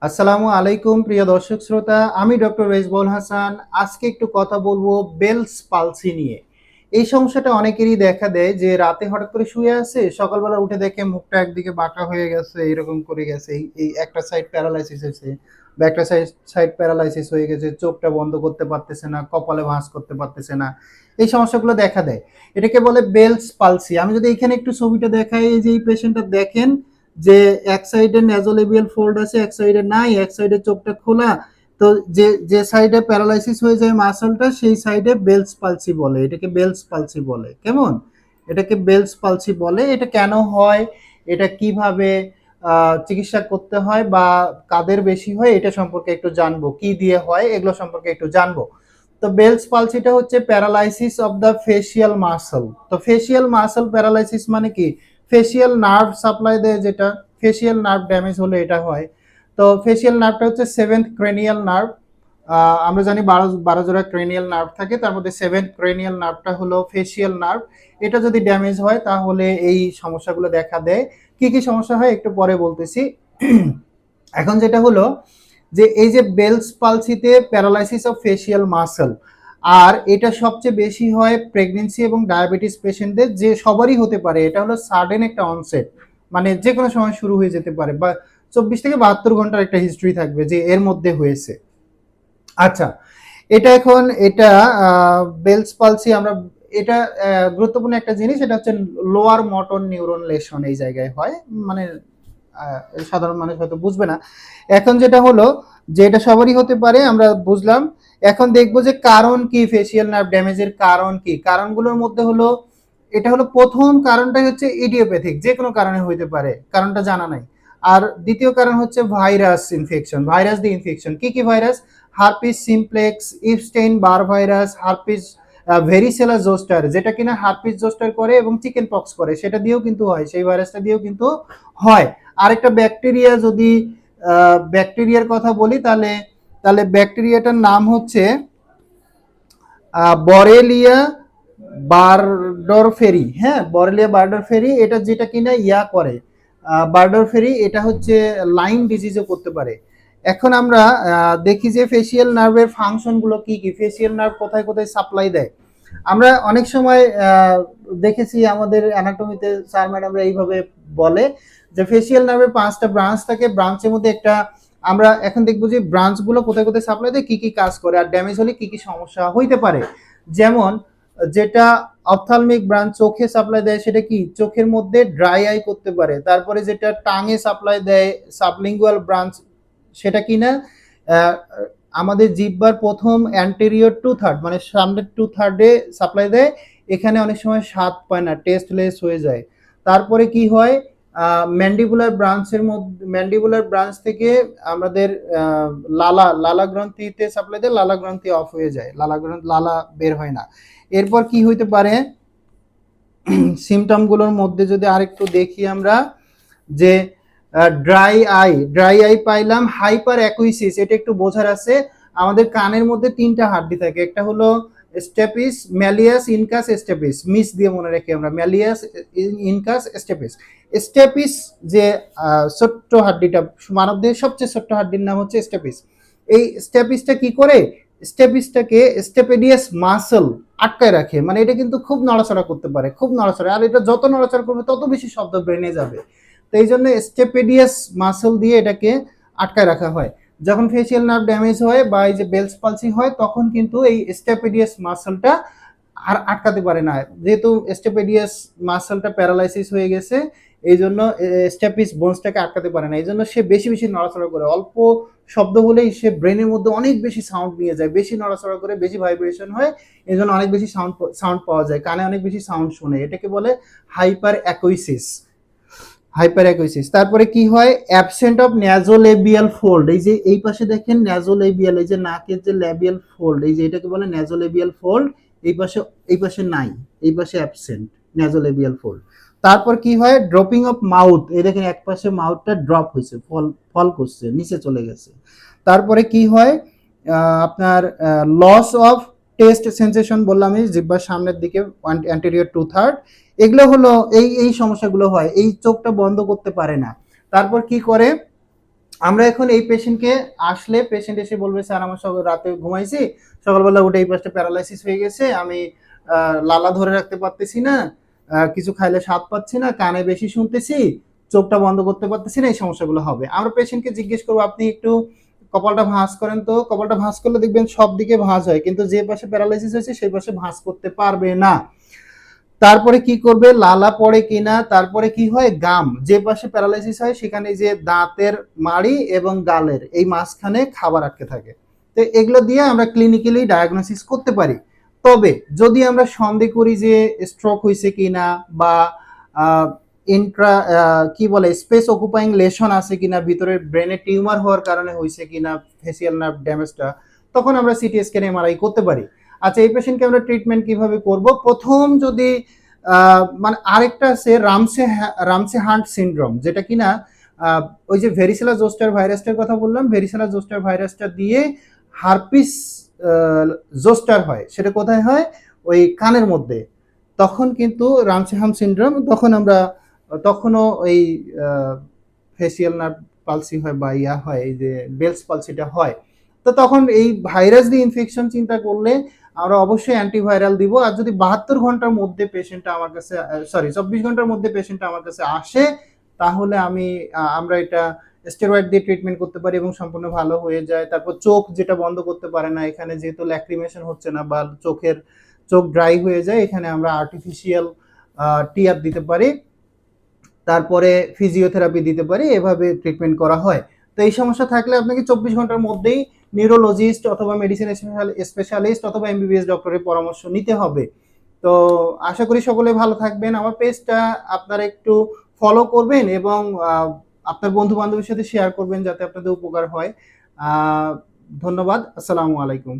আসসালামু আলাইকুম, প্রিয় দর্শক শ্রোতা। আমি ডক্টর রেজবুল হাসান। আজকে একটু কথা বলব বেলস পালসি নিয়ে। এই সমস্যাটা অনেকেরই দেখা দেয় যে রাতে হঠাৎ করে শুয়ে আছে, সকালবেলা উঠে দেখে মুখটা একদিকে বাঁকা হয়ে গেছে, এরকম করে গেছে। এই- একটা সাইড প্যারালাইসিস হয়েছে বা একটা সাইড সাইড প্যারালাইসিস হয়ে গেছে, চোখটা বন্ধ করতে পারতেছে না, কপালে ভাঁজ করতে পারতেছে না। এই সমস্যাগুলো দেখা দেয়। এটাকে বলে বেলস পালসি। আমি যদি এখানে একটু ছবিটা দেখাই, এই যে এই পেশেন্টটা দেখেন যে এক সাইডে নেজোলেবিয়াল ফোল্ড আছে, এক সাইডে নাই, এক সাইডে চোখটা খোলা, তো যে যে সাইডে প্যারালাইসিস হয়ে যায় মাসলটা সেই সাইডে বেলস পালসি বলে, এটাকে বেলস পালসি বলে, কেমন? এটাকে বেলস পালসি বলে, এটা কেন হয়, এটা কীভাবে চিকিৎসা করতে হয় বা কাদের বেশি হয়, এটা সম্পর্কে একটু জানব, কি দিয়ে হয়, এগুলো সম্পর্কে একটু জানব। তো বেলস পালসিটা হচ্ছে paralysis of the facial muscle তো ফেসিয়াল মাসল প্যারালাইসিস মানে কি? ফেসিয়াল নার্ভ সাপ্লাই দেয় যেটা ফেসিয়াল নার্ভ ড্যামেজ হলে এটা হয়। তো ফেসিয়াল নার্ভটা হচ্ছে সেভেন্থ ক্রেনিয়াল নার্ভ আমরা জানি বারো বারো জোড়া ক্রেনিয়াল নার্ভ থাকে, তার মধ্যে সেভেন্থ ক্রেনিয়াল নার্ভটা হলো ফেসিয়াল নার্ভ এটা যদি ড্যামেজ হয়, তাহলে এই সমস্যাগুলো দেখা দেয়। কি কি সমস্যা হয়, একটু পরে বলতেছি। এখন যেটা হলো যে, এই যে বেলস পালসিতে প্যারালাইসিস অফ ফেসিয়াল মাসল আর এটা সবচেয়ে বেশি হয় প্রেগনেন্সি এবং ডায়াবেটিস পেশেন্টদের যে সবারই হতে পারে। এটা হলো সাডেন একটা অনসেট মানে যে কোনো সময় শুরু হয়ে যেতে পারে বা চব্বিশ থেকে বাহাত্তর ঘণ্টার একটা হিস্ট্রি থাকবে যে এর মধ্যে হয়েছে। আচ্ছা এটা এখন এটা বেলস পালসি আমরা, এটা গুরুত্বপূর্ণ একটা জিনিস, এটা হচ্ছে লোয়ার মটন নিউরন লেশন এই জায়গায় হয়। মানে সাধারণ মানুষ হয়তো বুঝবে না। এখন যেটা হলো যে এটা সবারই হতে পারে, আমরা বুঝলাম। এখন দেখব যে কারণ কি ফেসিয়াল নার্ভ ড্যামেজের কারণ কি? কারণগুলোর মধ্যে হলো, এটা হলো প্রথম কারণটাই হচ্ছে ইডিওপ্যাথিক যে কোনো কারণে হইতে পারে, কারণটা জানা নাই। আর দ্বিতীয় কারণ হচ্ছে virus infection virus the infection কি কি virus herpes simplex Epstein Barr virus herpes varicella zoster যেটা কিনা হারপিস জোস্টার করে এবং চিকেন পক্স করে, সেটা দিয়েও কিন্তু হয়, সেই ভাইরাসটা দিয়েও কিন্তু হয়। আরেকটা ব্যাকটেরিয়া যদি ব্যাকটেরিয়ার কথা বলি, তাহলে তাহলে ব্যাকটেরিয়াটার নাম হচ্ছে বরেলিয়া বার্ডর ফেরি হ্যাঁ বরেলিয়া বার্ডর ফেরি এটা যেটা কিনা ইয়া করে। বার্ডরফেরি, এটা হচ্ছে লাইন ডিজিজও করতে পারে। এখন আমরা দেখি যে ফেসিয়াল নার্ভের ফাংশনগুলো কি কি? ফেসিয়াল নার্ভ কোথায় কোথায় সাপ্লাই দেয়? আমরা অনেক সময় দেখেছি আমাদের অ্যানাটমিতে স্যার ম্যাডামরা এইভাবে বলে যে ফেসিয়াল নার্ভের পাঁচটা ব্রাঞ্চ থাকে। ব্রাঞ্চের মধ্যে একটা আমরা এখন দেখব যে ব্রাঞ্চগুলো কোথায় কোথায় সাপ্লাই দেয়, কী কী কাজ করে আর ড্যামেজ হলে কী কী সমস্যা হইতে পারে। যেমন, যেটা অপথালমিক ব্রাঞ্চ চোখে সাপ্লাই দেয় সেটা কি? চোখের মধ্যে ড্রাই আই করতে পারে। তারপরে যেটা টাঙে সাপ্লাই দেয় সাবলিঙ্গুয়াল ব্রাঞ্চ সেটা কি না? আমাদের জিব্বার প্রথম অ্যান্টেরিয়র টু থার্ড মানে সামনের টু থার্ডে সাপ্লাই দেয়, এখানে অনেক সময় স্বাদ পায় না টেস্টলেস হয়ে যায়। তারপরে কি হয়? ম্যান্ডিবুলার ব্রাঞ্চের মধ্যে ম্যান্ডিবুলার ব্রাঞ্চ থেকে আমাদের লালা লালা গ্রন্থিতে সাপ্লাই দেয়, লালা গ্রন্থি অফ হয়ে যায়, লালা গ্রন্থ, লালা বের হয় না। এরপর কি হইতে পারে? সিমটমগুলোর মধ্যে যদি আরেকটু দেখি আমরা, যে ড্রাই আই ড্রাই আই পাইলাম হাইপার অ্যাকুইসিস এটা একটু বোঝার আছে। আমাদের কানের মধ্যে তিনটা হাড্ডি থাকে, একটা হলো stapes malleus incus stapes miss দিয়ে মনে রাখি আমরা ম্যালিয়াস ইনকাস স্টেপিস স্টেপিস যে ছোট্ট হাড্ডিটা, মানবদেহের সবচেয়ে ছোট্ট হাড্ডির নাম হচ্ছে স্টেপিস এই স্টেপিসটা কি করে? স্টেপিসটাকে স্টেপেডিয়াস মাসল আটকায় রাখে মানে এটা কিন্তু খুব নড়াচড়া করতে পারে, খুব নড়াচড়া। আর এটা যত নড়াচড়া করবে, তত বেশি শব্দ ব্রেনে যাবে। তো এই জন্য স্টেপেডিয়াস মাসল দিয়ে এটাকে আটকায় রাখা হয়। যখন ফেসিয়াল নার্ভ ড্যামেজ হয় বা এই যে বেলস পালসি হয়, তখন কিন্তু এই স্টেপেডিয়াস মাসলটা আর আটকাতে পারে না। যেহেতু স্টেপেডিয়াস মাসলটা প্যারালাইসিস হয়ে গেছে, এই জন্য স্টেপিস বোনসটাকে আটকাতে পারে না। এই জন্য সে বেশি বেশি নড়াচড়া করে। অল্প শব্দ হলেই সে ব্রেনের মধ্যে অনেক বেশি সাউন্ড নিয়ে যায়। বেশি নড়াচড়া করে, বেশি ভাইব্রেশন হয়। এই জন্য অনেক বেশি সাউন্ড সাউন্ড পাওয়া যায়। কানে অনেক বেশি সাউন্ড শোনে। এটাকে বলে হাইপার অ্যাকুইসিস হাইপার অ্যাকুইসিস তারপরে কি হয়? অ্যাবসেন্ট অফ ন্যাজোলেবিয়াল ফোল্ড এই যে এই পাশে দেখেন ন্যাজোলেবিয়াল এই যে নাকের যে ল্যাবিয়াল ফোল্ড এই যে এটাকে বলে ন্যাজোলেবিয়াল ফোল্ড এই পাশে এই পাশে নাই, এই পাশে অ্যাবসেন্ট ন্যাজোলেবিয়াল ফোল্ড তারপর কি হয়? ড্রপিং অফ মাউথ এই দেখেন এক পাশে মাউথটা ড্রপ হয়েছে, ফল ফল করছে, নিচে চলে গেছে। তারপরে কি হয়? আপনার লস অফ টেস্ট সেন্সেশন বললাম এই জিব্বার সামনের দিকে অ্যান্টেরিয়র টু থার্ড এগুলো হলো, এই এই সমস্যাগুলো হয়, এই চোখটা বন্ধ করতে পারে না। তারপর কি করে? আমরা এখন এই পেশেন্টকে আসলে পেশেন্ট এসে বলবে, স্যার, আমার সকাল রাতে ঘুমাইছি, সকালবেলা উঠে এই পাশটা প্যারালাইসিস হয়ে গেছে, আমি লালা ধরে রাখতে পারতেছি না কিছু খাইলে স্বাদ পাচ্ছি না, কানে বেশি শুনতেছি, চোখটা বন্ধ করতে পারতেছি না, এই সমস্যাগুলো হবে। আমরা পেশেন্টকে জিজ্ঞেস করব, আপনি একটু কপালটা ভাঁজ করেন তো, কপালটা ভাঁজ করলে দেখবেন সব দিকে ভাঁজ হয়। কিন্তু যে পাশে প্যারালাইসিস হয়েছে, সেই পাশে ভাঁজ করতে পারবে না। তারপরে কি করবে? লালা পড়ে কিনা? তারপরে কি হয়? গাম। যে পাশে প্যারালাইসিস হয়, সেখানে যে দাঁতের মাড়ি এবং গালের, এই মাঝখানে খাবার আটকে থাকে। তো এগুলো দিয়ে আমরা ক্লিনিক্যালি ডায়াগনোসিস করতে পারি। তবে যদি আমরা সন্দেহ করি যে স্ট্রোক হয়েছে কিনা বা ইন্ট্রা কি বলে স্পেস অকুপাইং লেশন আছে কিনা ভিতরে ব্রেনে টিউমার হওয়ার কারণে হয়েছে কিনা ফেসিয়াল নার্ভ ড্যামেজটা তখন আমরা সিটি স্ক্যান এমআরআই করতে পারি। আচ্ছা এই পেশেন্টকে আমরা ট্রিটমেন্ট কীভাবে করব? প্রথম যদি মানে আরেকটা আছে রামসে রামসে হান্ট সিনড্রোম যেটা কিনা ওই যে ভেরিসেলা জোস্টার ভাইরাসটার কথা বললাম ভেরিসেলা জোস্টার ভাইরাসটা দিয়ে হারপিস জোস্টার হয়। সেটা কোথায় হয়? ওই কানের মধ্যে। তখন কিন্তু রামসেহাম সিনড্রোম তখন আমরা তখনও এই ফেসিয়াল নার্ভ পালসি হয় বা ইয়া হয়, এই যে বেলস পালসিটা হয়। তো তখন এই ভাইরাস দিয়ে ইনফেকশন চিন্তা করলে আমরা অবশ্যই অ্যান্টিভাইরাল দিব। আর যদি বাহাত্তর ঘণ্টার মধ্যে পেশেন্টটা আমার কাছে সরি চব্বিশ ঘণ্টার মধ্যে পেশেন্টটা আমার কাছে আসে, তাহলে আমি আমরা এটা স্টেরয়েড দিয়ে ট্রিটমেন্ট করতে পারি এবং সম্পূর্ণ ভালো হয়ে যায়। তারপর চোখ যেটা বন্ধ করতে পারে না, এখানে যেহেতু ল্যাক্রিমেশন হচ্ছে না বা চোখের, চোখ ড্রাই হয়ে যায়, এখানে আমরা আর্টিফিশিয়াল টিয়ার দিতে পারি। তারপরে ফিজিওথেরাপি দিতে পারি, এভাবে ট্রিটমেন্ট করা হয়। তো এই সমস্যা থাকলে আপনাকে চব্বিশ ঘণ্টার মধ্যেই নিউরোলজিস্ট অথবা মেডিসিন স্পেশালিস্ট অথবা এমবিবিএস ডক্টরের পরামর্শ নিতে হবে। তো আশা করি সকলে ভালো থাকবেন। আমার পেজটা আপনারা একটু ফলো করবেন এবং আপনার বন্ধু বান্ধবের সাথে শেয়ার করবেন যাতে আপনাদের উপকার হয়। ধন্যবাদ। আসসালামু আলাইকুম।